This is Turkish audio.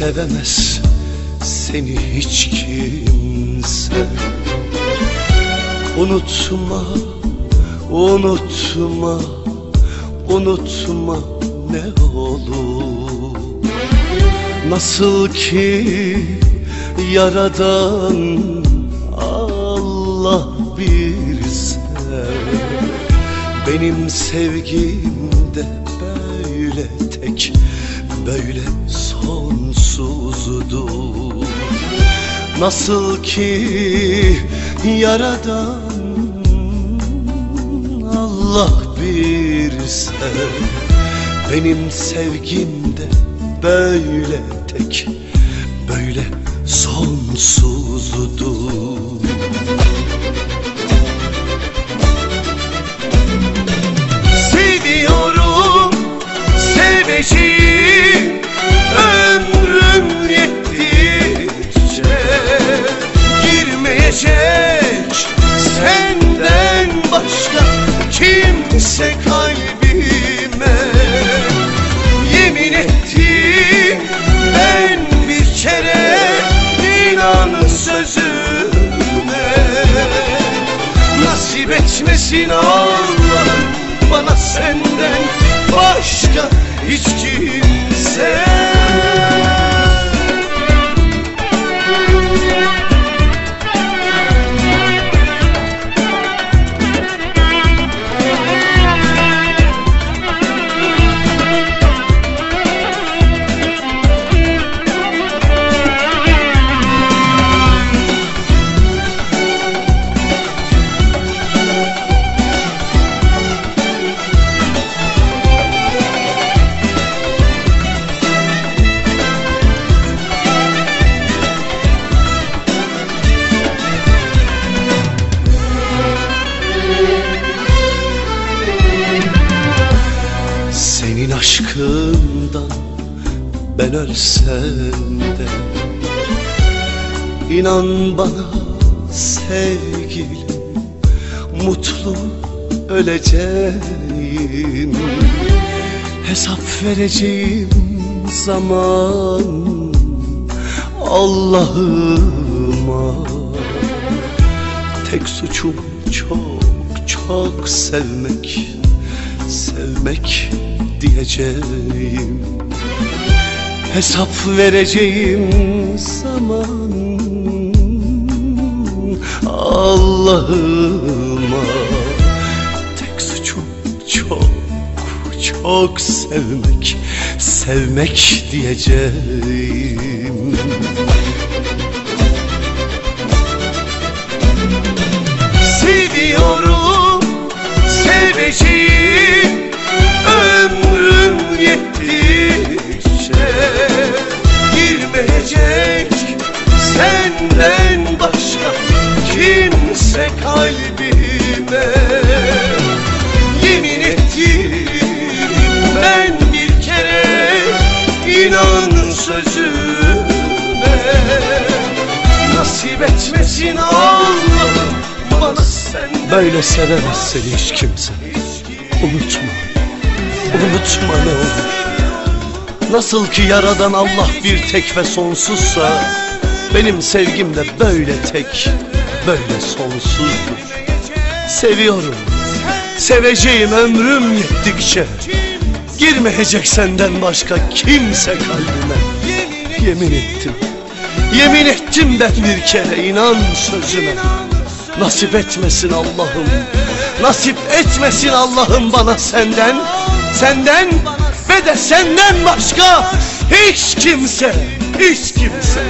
sevemez seni hiç kimse. Unutma, unutma, unutma ne olur. Nasıl ki yaradan Allah bir sev Benim sevgim de böyle tek Böyle sonsuzdur Nasıl ki yaradan Allah bir sev Benim sevgim de böyle tek Böyle sonsuzdur Nasip etmesin Allah'ım bana senden başka hiç kimse aşkından ben ölsem de İnan bana sevgilim Mutlu öleceğim. Hesap vereceğim zaman Allah'ıma. Tek suçum çok çok sevmek Sevmek diyeceğim Hesap vereceğim zaman. Allah'ıma Tek suçum çok çok sevmek Sevmek diyeceğim ettim ben bir kere inan sözüme Nasip etmesin Allah'ım bana senden Böyle sevemez seni hiç kimse. Unutma Unutma ne olur. Nasıl ki yaradan Allah bir tek ve sonsuzsa Benim sevgim de böyle tek Böyle sonsuzdur. Seviyorum Seveceğim ömrüm yettikçe Girmeyecek senden başka kimse kalbime. Yemin ettim. Yemin ettim ben bir kere inan sözüme. Nasip etmesin Allah'ım. Nasip etmesin Allah'ım bana senden. Senden ve de senden başka Hiç kimse Hiç kimse